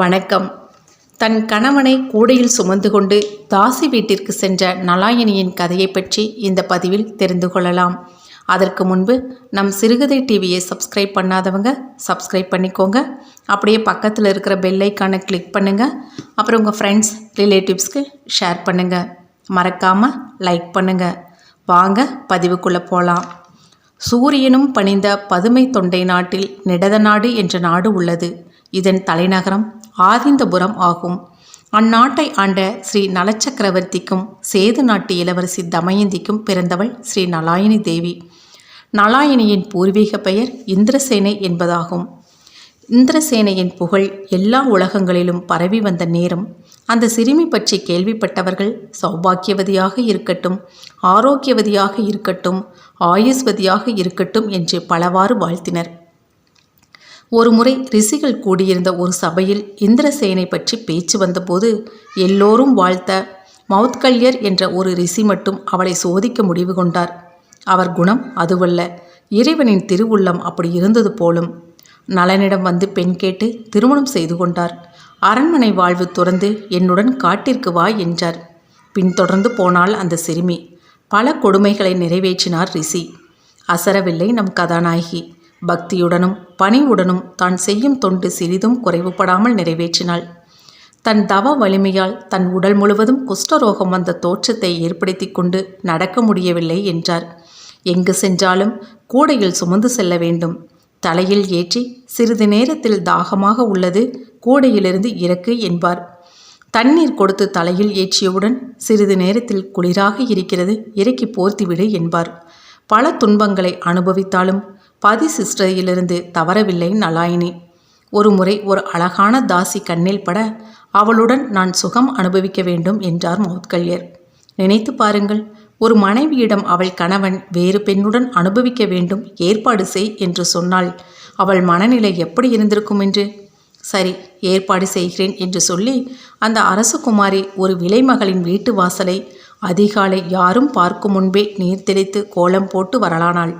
வணக்கம். தன் கணவனை கூடையில் சுமந்து கொண்டு தாசி வீட்டிற்கு சென்ற நலாயினியின் கதையை பற்றி இந்த பதிவில் தெரிந்து கொள்ளலாம். அதற்கு முன்பு நம் சிறுகதை டிவியை சப்ஸ்கிரைப் பண்ணாதவங்க சப்ஸ்கிரைப் பண்ணிக்கோங்க. அப்படியே பக்கத்தில் இருக்கிற பெல்லைக்கான கிளிக் பண்ணுங்கள் அப்புறம் உங்கள் ஃப்ரெண்ட்ஸ் ரிலேட்டிவ்ஸ்க்கு ஷேர் பண்ணுங்கள் மறக்காமல் லைக் பண்ணுங்கள் வாங்க பதிவுக்குள்ளே போகலாம் சூரியனும் பணிந்த பதுமை தொண்டை நாட்டில் நிடதநாடு என்ற நாடு உள்ளது. இதன் தலைநகரம் ஆதிந்தபுரம் ஆகும். அந்நாட்டை ஆண்ட ஸ்ரீ நலச்சக்கரவர்த்திக்கும் சேது நாட்டு இளவரசி தமயந்திக்கும் பிறந்தவள் ஸ்ரீ நலாயினி தேவி. நலாயினியின் பூர்வீக பெயர் இந்திரசேனை என்பதாகும். இந்திரசேனையின் புகழ் எல்லா உலகங்களிலும் பரவி வந்த நேரம். அந்த சிறுமி பற்றி கேள்விப்பட்டவர்கள் சௌபாக்கியவதியாக இருக்கட்டும் ஆரோக்கியவதியாக இருக்கட்டும் ஆயுஸ்வதியாக இருக்கட்டும் என்று பலவாறு வாழ்த்தினர். ஒருமுறை ரிஷிகள் கூடியிருந்த ஒரு சபையில் இந்திரசேனை பற்றி பேச்சு வந்தபோது எல்லோரும் வாழ்த்த மவுத்கல்யர் என்ற ஒரு ரிஷி மட்டும் அவளை சோதிக்க முடிவு கொண்டார். அவர் குணம் அதுவல்ல. இறைவனின் திருவுள்ளம் அப்படி இருந்தது போலும். நலனிடம் வந்து பெண் கேட்டு திருமணம் செய்து கொண்டார். அரண்மனை வாழ்வு துறந்து என்னுடன் காட்டிற்கு வா என்றார். பின்தொடர்ந்து போனால் அந்த சிறுமி. பல கொடுமைகளை நிறைவேற்றினார் ரிஷி. அசரவில்லை நம் கதாநாயகி. பக்தியுடனும் பணிவுடனும் தான் செய்யும் தொண்டு சிறிதும் குறைவுபடாமல் நிறைவேற்றினாள். தன் தவ வலிமையால் தன் உடல் முழுவதும் குஷ்டரோகம் வந்த தோற்றத்தை ஏற்படுத்தி கொண்டு நடக்க முடியவில்லை என்றார். எங்கு சென்றாலும் கூடையில் சுமந்து செல்ல வேண்டும். தலையில் ஏற்றி சிறிது நேரத்தில் தாகமாக உள்ளது கூடையிலிருந்து இறக்கு என்பார். தண்ணீர் கொடுத்து தலையில் ஏற்றியவுடன் சிறிது நேரத்தில் குளிராக இருக்கிறது இறக்கி போர்த்திவிடு என்பார். பல துன்பங்களை அனுபவித்தாலும் பதி சிஸ்டரிலிருந்து தவறவில்லை நலாயினி. ஒரு முறை ஒரு அழகான தாசி கண்ணில் பட அவளுடன் நான் சுகம் அனுபவிக்க வேண்டும் என்றார் மௌத்கல்யர். நினைத்து பாருங்கள் ஒரு மனைவியிடம் அவள் கணவன் வேறு பெண்ணுடன் அனுபவிக்க வேண்டும் ஏற்பாடு செய் என்று சொன்னால் அவள் மனநிலை எப்படி இருந்திருக்கும் என்று? சரி ஏற்பாடு செய்கிறேன் என்று சொல்லி அந்த அரசகுமாரி ஒரு விலைமகளின் வீட்டு வாசலை அதிகாலை யாரும் பார்க்கும் முன்பே நீர் தெளித்து கோலம் போட்டு வரலானாள்.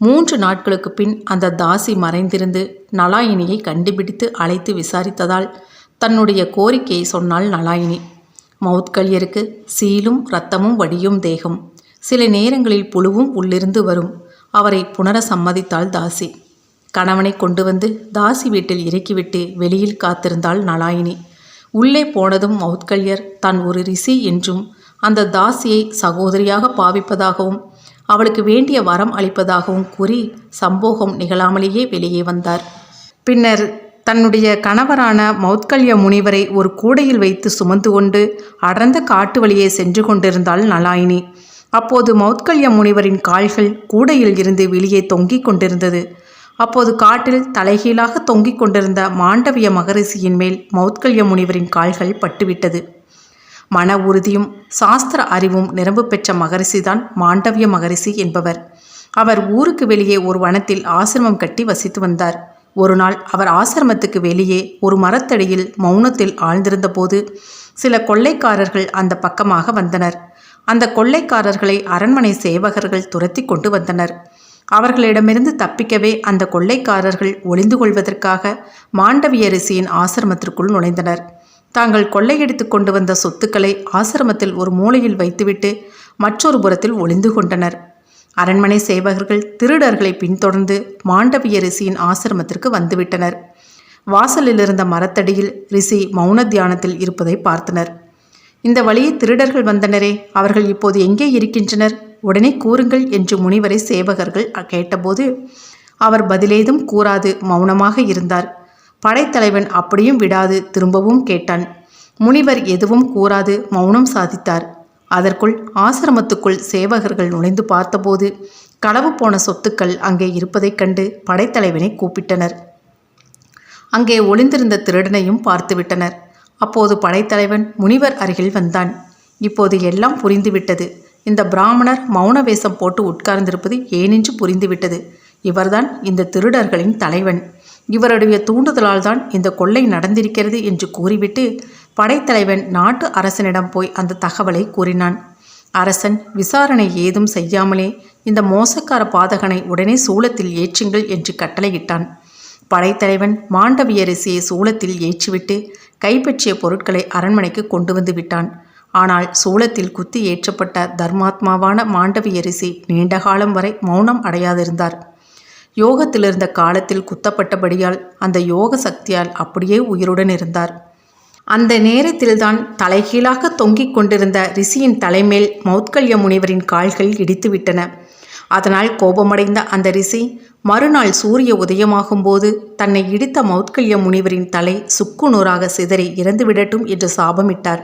மூன்று நாட்களுக்கு பின் அந்த தாசி மறைந்திருந்து நலாயினியை கண்டுபிடித்து அழைத்து விசாரித்ததால் தன்னுடைய கோரிக்கையை சொன்னாள் நலாயினி. மவுத்கல்யருக்கு சீலும் இரத்தமும் வடியும் தேகம். சில நேரங்களில் புழுவும் உள்ளிருந்து வரும். அவரை புனர சம்மதித்தாள் தாசி. கணவனை கொண்டு வந்து தாசி வீட்டில் இறக்கிவிட்டு வெளியில் காத்திருந்தாள் நலாயினி. உள்ளே போனதும் மவுத்கல்யர் தான் ஒரு ரிஷி என்றும் அந்த தாசியை சகோதரியாக பாவிப்பதாகவும் அவளுக்கு வேண்டிய வரம் அளிப்பதாகவும் கூறி சம்போகம் நிகழாமலேயே வெளியே வந்தார். பின்னர் தன்னுடைய கணவரான மௌத்கல்ய முனிவரை ஒரு கூடையில் வைத்து சுமந்து கொண்டு அடர்ந்த காட்டு வழியே சென்று கொண்டிருந்தாள் நலாயினி. அப்போது மௌத்கல்ய முனிவரின் கால்கள் கூடையில் இருந்து வெளியே தொங்கிக் கொண்டிருந்தது. அப்போது காட்டில் தலைகீழாக தொங்கிக் கொண்டிருந்த மாண்டவிய மகரிஷியின் மேல் மௌத்கல்ய முனிவரின் கால்கள் பட்டுவிட்டது. மன உறுதியும் சாஸ்திர அறிவும் நிரம்பு பெற்ற மகரிஷிதான் மாண்டவிய மகரிஷி என்பவர். அவர் ஊருக்கு வெளியே ஒரு வனத்தில் ஆசிரமம் கட்டி வசித்து வந்தார். ஒரு நாள் அவர் ஆசிரமத்துக்கு வெளியே ஒரு மரத்தடியில் மௌனத்தில் ஆழ்ந்திருந்த போது சில கொள்ளைக்காரர்கள் அந்த பக்கமாக வந்தனர். அந்த கொள்ளைக்காரர்களை அரண்மனை சேவகர்கள் துரத்தி கொண்டு வந்தனர். அவர்களிடமிருந்து தப்பிக்கவே அந்த கொள்ளைக்காரர்கள் ஒளிந்து கொள்வதற்காக மாண்டவிய ரிஷியின் ஆசிரமத்திற்குள் நுழைந்தனர். தாங்கள் கொள்ளையடித்து கொண்டு வந்த சொத்துக்களை ஆசிரமத்தில் ஒரு மூலையில் வைத்துவிட்டு மற்றொரு புறத்தில் ஒளிந்து கொண்டனர். அரண்மனை சேவகர்கள் திருடர்களை பின்தொடர்ந்து மாண்டவிய ரிஷியின் ஆசிரமத்திற்கு வந்துவிட்டனர். வாசலில் இருந்த மரத்தடியில் ரிஷி மௌன தியானத்தில் இருப்பதை பார்த்தனர். இந்த வழியே திருடர்கள் வந்தனரே அவர்கள் இப்போது எங்கே இருக்கின்றனர்? உடனே கூறுங்கள் என்று முனிவரை சேவகர்கள் கேட்டபோது அவர் பதிலேதும் கூறாது மௌனமாக இருந்தார். படைத்தலைவன் அப்படியும் விடாது திரும்பவும் கேட்டான். முனிவர் எதுவும் கூறாது மௌனம் சாதித்தார். அதற்குள் ஆசிரமத்துக்குள் சேவகர்கள் நுழைந்து பார்த்தபோது களவு போன சொத்துக்கள் அங்கே இருப்பதைக் கண்டு படைத்தலைவனை கூப்பிட்டனர். அங்கே ஒளிந்திருந்த திருடனையும் பார்த்துவிட்டனர் அப்போது படைத்தலைவன் முனிவர் அருகில் வந்தான். இப்போது எல்லாம் புரிந்துவிட்டது இந்த பிராமணர் மௌன வேஷம் போட்டு உட்கார்ந்திருப்பது ஏனென்று புரிந்துவிட்டது இவர்தான் இந்த திருடர்களின் தலைவன். இவருடைய தூண்டுதலால் தான் இந்த கொள்ளை நடந்திருக்கிறது என்று கூறிவிட்டு படைத்தலைவன் நாட்டு அரசனிடம் போய் அந்த தகவலை கூறினான். அரசன் விசாரணை ஏதும் செய்யாமலே இந்த மோசக்கார பாதகனை உடனே சூளத்தில் ஏற்றுங்கள் என்று கட்டளையிட்டான். படைத்தலைவன் மாண்டவியரசியை சூளத்தில் ஏற்றிவிட்டு கைப்பற்றிய பொருட்களை அரண்மனைக்கு கொண்டு வந்து விட்டான். ஆனால் சூளத்தில் குத்தி ஏற்றப்பட்ட தர்மாத்மாவான மாண்டவியரிசி நீண்ட காலம் வரை மௌனம் அடையாதிருந்தார். யோகத்தில் இருந்த காலத்தில் குத்தப்பட்டபடியால் அந்த யோக சக்தியால் அப்படியே உயிருடன் இருந்தார். அந்த நேரத்தில்தான் தலைகீழாக தொங்கிக் கொண்டிருந்த ரிஷியின் தலைமேல் மௌத்கல்ய முனிவரின் கால்கள் இடித்துவிட்டன. அதனால் கோபமடைந்த அந்த ரிஷி மறுநாள் சூரிய உதயமாகும் போது தன்னை இடித்த மௌத்கல்ய முனிவரின் தலை சுக்குநூறாக சிதறி இறந்துவிடட்டும் என்று சாபமிட்டார்.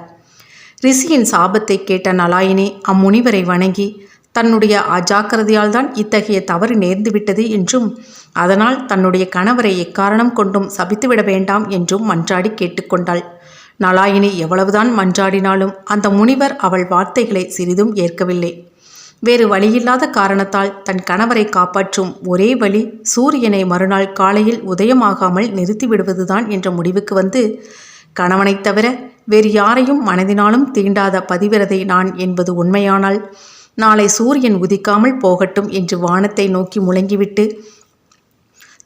ரிஷியின் சாபத்தை கேட்ட நலாயினி அம்முனிவரை வணங்கி தன்னுடைய அஜாக்கிரதையால் தான் இத்தகைய தவறு நேர்ந்துவிட்டது என்றும் அதனால் தன்னுடைய கணவரை எக்காரணம் கொண்டும் சபித்துவிட வேண்டாம் என்றும் மன்றாடி கேட்டுக்கொண்டாள். நலாயினி எவ்வளவுதான் மன்றாடினாலும் அந்த முனிவர் அவள் வார்த்தைகளை சிறிதும் ஏற்கவில்லை. வேறு வழியில்லாத காரணத்தால் தன் கணவரை காப்பாற்றும் ஒரே வழி சூரியனை மறுநாள் காலையில் உதயமாகாமல் நிறுத்திவிடுவதுதான் என்ற முடிவுக்கு வந்து கணவனைத் தவிர வேறு யாரையும் மனதினாலும் தீண்டாத பதிவிரதை நான் என்பது உண்மையானால் நாளை சூரியன் உதிக்காமல் போகட்டும் என்று வானத்தை நோக்கி முழங்கிவிட்டு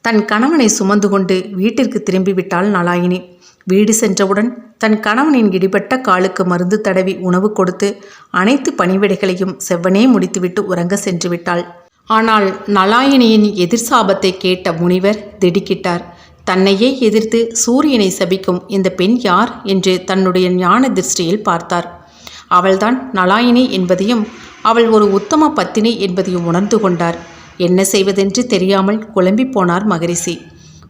தன் கணவனை சுமந்து கொண்டு வீட்டிற்கு திரும்பிவிட்டாள் நலாயினி வீடு சென்றவுடன் தன் கணவனின் இடிபட்ட காலுக்கு மருந்து தடவி உணவு கொடுத்து அனைத்து பணிவிடைகளையும் செவ்வனே முடித்துவிட்டு உறங்க சென்று விட்டாள் ஆனால் நலாயினியின் எதிர்சாபத்தை கேட்ட முனிவர் திடுக்கிட்டார். தன்னையே எதிர்த்து சூரியனை சபிக்கும் இந்த பெண் யார் என்று தன்னுடைய ஞான திருஷ்டியில் பார்த்தார். அவள்தான் நலாயினி என்பதையும் அவள் ஒரு உத்தம பத்தினி என்பதையும் உணர்ந்து கொண்டார். என்ன செய்வதென்று தெரியாமல் குழம்பி போனார் மகரிஷி.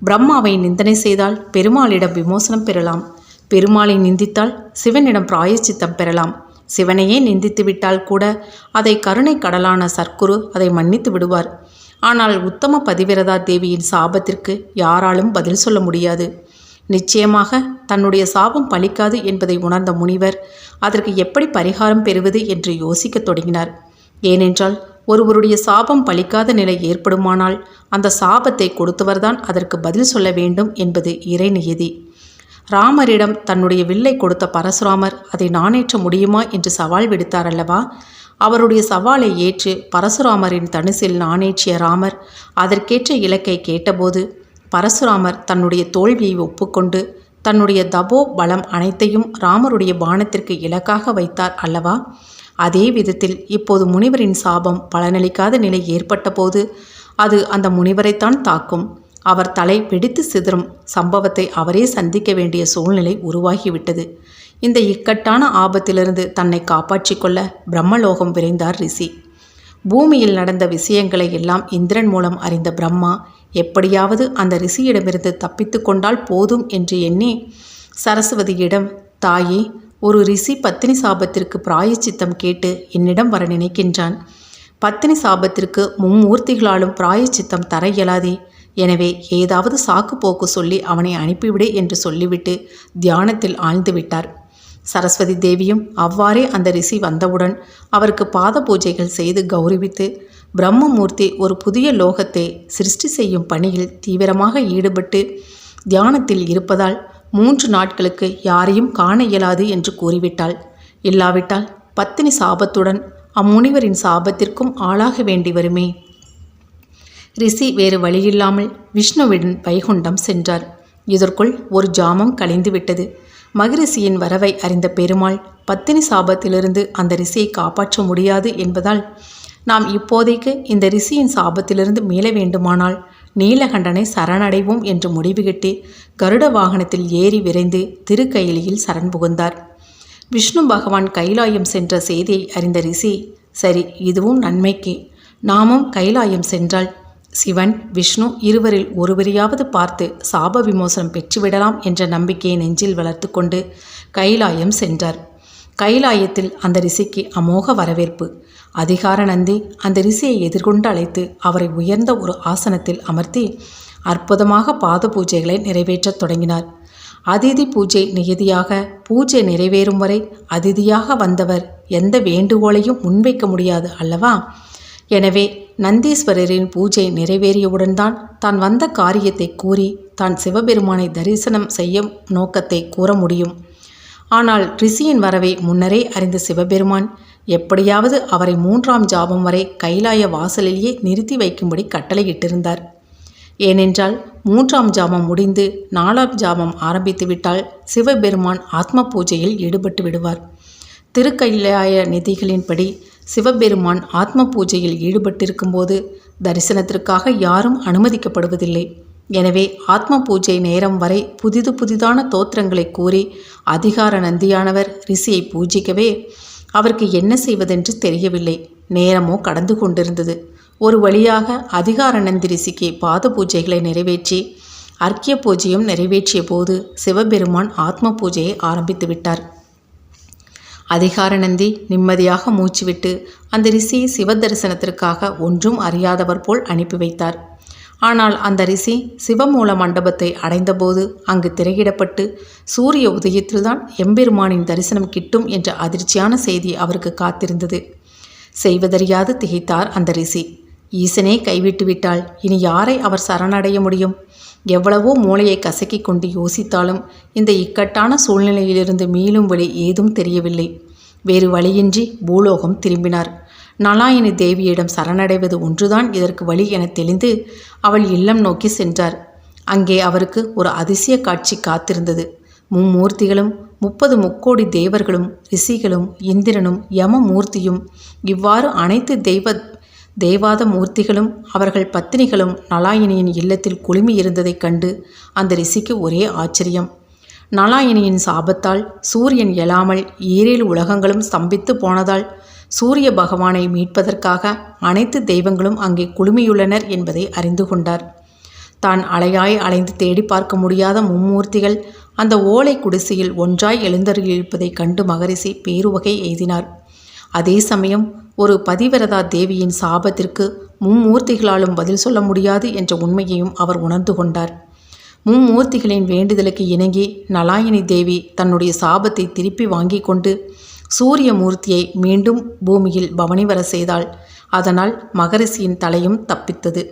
பிரம்மாவை நிந்தனை செய்தால் பெருமாளிடம் விமோசனம் பெறலாம். பெருமாளை நிந்தித்தால் சிவனிடம் பிராயச்சித்தம் பெறலாம். சிவனையே நிந்தித்து விட்டால் கூட அதை கருணை கடலான சர்க்குரு அதை மன்னித்து விடுவார். ஆனால் உத்தம பதிவிரதா தேவியின் சாபத்திற்கு யாராலும் பதில் சொல்ல முடியாது. நிச்சயமாக தன்னுடைய சாபம் பலிக்காது என்பதை உணர்ந்த முனிவர் அதற்கு எப்படி பரிகாரம் பெறுவது என்று யோசிக்கத் தொடங்கினார். ஏனென்றால் ஒருவருடைய சாபம் பலிக்காத நிலை ஏற்படுமானால் அந்த சாபத்தை கொடுத்தவர்தான் அதற்கு பதில் சொல்ல வேண்டும் என்பது இறை நியதி. ராமரிடம் தன்னுடைய வில்லை கொடுத்த பரசுராமர் அதை நானேற்ற முடியுமா என்று சவால் விடுத்தார் அல்லவா? அவருடைய சவாலை ஏற்று பரசுராமரின் தனுசில் நானேற்றிய ராமர் அதற்கேற்ற இலக்கை கேட்டபோது பரசுராமர் தன்னுடைய தோல்வியை ஒப்புக்கொண்டு தன்னுடைய தபோ பலம் அனைத்தையும் ராமருடைய பானத்திற்கு இலக்காக வைத்தார் அல்லவா? அதே விதத்தில் இப்போது முனிவரின் சாபம் பலனளிக்காத நிலை ஏற்பட்டபோது அது அந்த முனிவரைத்தான் தாக்கும். அவர் தலை வெடித்து சிதறும் சம்பவத்தை அவரே சந்திக்க வேண்டிய சூழ்நிலை உருவாகிவிட்டது. இந்த இக்கட்டான ஆபத்திலிருந்து தன்னை காப்பாற்றிக் கொள்ள பிரம்மலோகம் விரைந்தார் ரிஷி. பூமியில் நடந்த விஷயங்களை எல்லாம் இந்திரன் மூலம் அறிந்த பிரம்மா எப்படியாவது அந்த ரிஷியிடமிருந்து தப்பித்து கொண்டால் போதும் என்று எண்ணி சரஸ்வதியிடம் தாயே ஒரு ரிஷி பத்தினி சாபத்திற்கு பிராயச்சித்தம் கேட்டு என்னிடம் வர நினைக்கின்றான். பத்தினி சாபத்திற்கு மும்மூர்த்திகளாலும் பிராயச்சித்தம் தர இயலாதே. எனவே ஏதாவது சாக்கு போக்கு சொல்லி அவனை அனுப்பிவிடு என்று சொல்லிவிட்டு தியானத்தில் ஆழ்ந்து விட்டார். சரஸ்வதி தேவியும் அவ்வாறே அந்த ரிஷி வந்தவுடன் அவருக்கு பாத பூஜைகள் செய்து கௌரவித்து பிரம்மமூர்த்தி ஒரு புதிய லோகத்தை சிருஷ்டி செய்யும் பணியில் தீவிரமாக ஈடுபட்டு தியானத்தில் இருப்பதால் மூன்று நாட்களுக்கு யாரையும் காண இயலாது என்று கூறிவிட்டாள். இல்லாவிட்டால் பத்தினி சாபத்துடன் அம்முனிவரின் சாபத்திற்கும் ஆளாக வேண்டி வருமே. ரிஷி வேறு வழியில்லாமல் விஷ்ணுவிடன் வைகுண்டம் சென்றார். இதற்குள் ஒரு ஜாமம் கலைந்துவிட்டது மகரிஷியின் வரவை அறிந்த பெருமாள் பத்தினி சாபத்திலிருந்து அந்த ரிஷியை காப்பாற்ற முடியாது என்பதால் நாம் இப்போதைக்கு இந்த ரிஷியின் சாபத்திலிருந்து மீள வேண்டுமானால் நீலகண்டனை சரணடைவோம் என்று முடிவுகிட்டு கருட வாகனத்தில் ஏறி விரைந்து திருக்கையிலியில் சரண் புகுந்தார். விஷ்ணு பகவான் கைலாயம் சென்ற செய்தியை அறிந்த ரிஷி சரி இதுவும் நன்மைக்கே. நாமும் கைலாயம் சென்றால் சிவன் விஷ்ணு இருவரில் ஒருவரையாவது பார்த்து சாப விமோசனம் பெற்றுவிடலாம் என்ற நம்பிக்கையை நெஞ்சில் வளர்த்து கொண்டு கைலாயம் சென்றார். கைலாயத்தில் அந்த ரிஷிக்கு அமோக வரவேற்பு. அதிகார நந்தி அந்த ரிஷியை எதிர்கொண்டு அழைத்து அவரை உயர்ந்த ஒரு ஆசனத்தில் அமர்த்தி அற்புதமாக பாத பூஜைகளை நிறைவேற்றத் தொடங்கினார். அதிதி பூஜை நியதியாக பூஜை நிறைவேறும் வரை அதிதியாக வந்தவர் எந்த வேண்டுகோளையும் முன்வைக்க முடியாது அல்லவா? எனவே நந்தீஸ்வரரின் பூஜை நிறைவேறியவுடன் தான் தான் வந்த காரியத்தை கூறி தான் சிவபெருமானை தரிசனம் செய்யும் நோக்கத்தை கூற முடியும். ஆனால் ரிஷியின் வரவை முன்னரே அறிந்த சிவபெருமான் எப்படியாவது அவரை மூன்றாம் ஜாபம் வரை கைலாய வாசலிலேயே நிறுத்தி வைக்கும்படி கட்டளையிட்டிருந்தார். ஏனென்றால் மூன்றாம் ஜாமம் முடிந்து நாலாம் ஜாமம் ஆரம்பித்துவிட்டால் சிவபெருமான் ஆத்ம பூஜையில் ஈடுபட்டு விடுவார். திருக்கைலாய நிதிகளின்படி சிவபெருமான் ஆத்ம பூஜையில் ஈடுபட்டிருக்கும்போது தரிசனத்திற்காக யாரும் அனுமதிக்கப்படுவதில்லை. எனவே ஆத்ம பூஜை நேரம் வரை புதிது புதிதான தோத்திரங்களை கூறி அதிகார நந்தியானவர் ரிஷியை பூஜிக்கவே அவருக்கு என்ன செய்வதென்று தெரியவில்லை. நேரமோ கடந்து கொண்டிருந்தது. ஒரு வழியாக அதிகார நந்தி பாத பூஜைகளை நிறைவேற்றி அர்க்கிய பூஜையும் நிறைவேற்றிய போது சிவபெருமான் ஆத்ம பூஜையை ஆரம்பித்து விட்டார். அதிகாரநந்தி நிம்மதியாக மூச்சுவிட்டு அந்த ரிஷியை சிவ தரிசனத்திற்காக ஒன்றும் அறியாதவர் போல் அனுப்பி வைத்தார். ஆனால் அந்த ரிஷி சிவமூல மண்டபத்தை அடைந்தபோது அங்கு திரையிடப்பட்டு சூரிய உதயத்தில்தான் எம்பெருமானின் தரிசனம் கிட்டும் என்ற அதிர்ச்சியான செய்தி அவருக்கு காத்திருந்தது. செய்வதறியாது திகைத்தார் அந்த ரிஷி. ஈசனே கைவிட்டு விட்டால் இனி யாரை அவர் சரணடைய முடியும்? எவ்வளவோ மூளையை கசக்கிக் கொண்டு யோசித்தாலும் இந்த இக்கட்டான சூழ்நிலையிலிருந்து மீளும் வழி ஏதும் தெரியவில்லை. வேறு வழியின்றி பூலோகம் திரும்பினார். நலாயினி தேவியிடம் சரணடைவது ஒன்றுதான் இதற்கு வழி என தெளிந்து அவள் இல்லம் நோக்கி சென்றார். அங்கே அவருக்கு ஒரு அதிசய காட்சி காத்திருந்தது. மும்மூர்த்திகளும் முப்பது முக்கோடி தேவர்களும் ரிஷிகளும் இந்திரனும் யமமூர்த்தியும் இவ்வாறு அனைத்து தெய்வ தெய்வாத மூர்த்திகளும் அவர்கள் பத்தினிகளும் நலாயினியின் இல்லத்தில் குழுமி இருந்ததைக் கண்டு அந்த ரிஷிக்கு ஒரே ஆச்சரியம். நலாயினியின் சாபத்தால் சூரியன் எழாமல் ஈரேழு உலகங்களும் ஸ்தம்பித்து போனதால் சூரிய பகவானை மீட்பதற்காக அனைத்து தெய்வங்களும் அங்கே குழுமியுள்ளனர் என்பதை அறிந்து கொண்டார். தான் அலையாய் அலைந்து தேடி பார்க்க முடியாத மும்மூர்த்திகள் அந்த ஓலை குடிசையில் ஒன்றாய் எழுந்தருளியிருப்பதைக் கண்டு மகரிஷி பேருவகை எய்தினார். அதே சமயம் ஒரு பதிவிரதா தேவியின் சாபத்திற்கு மும்மூர்த்திகளாலும் பதில் சொல்ல முடியாது என்ற உண்மையையும் அவர் உணர்ந்து கொண்டார். மும்மூர்த்திகளின் வேண்டுதலுக்கு இணங்கி நலாயினி தேவி தன்னுடைய சாபத்தை திருப்பி வாங்கி கொண்டு சூரிய மூர்த்தியை மீண்டும் பூமியில் பவனி வர செய்தாள். அதனால் மகரிஷியின் தலையும் தப்பித்தது.